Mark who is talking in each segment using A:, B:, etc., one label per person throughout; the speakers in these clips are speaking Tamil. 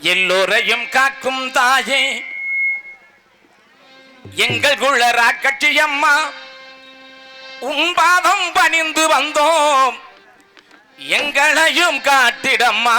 A: எல்லோரையும் காக்கும் தாயே. எங்கள் குள்ளரா கட்சியம்மா உன் பாதம் பணிந்து வந்தோம். எங்களையும் காட்டிடம்மா.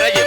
A: Reyes.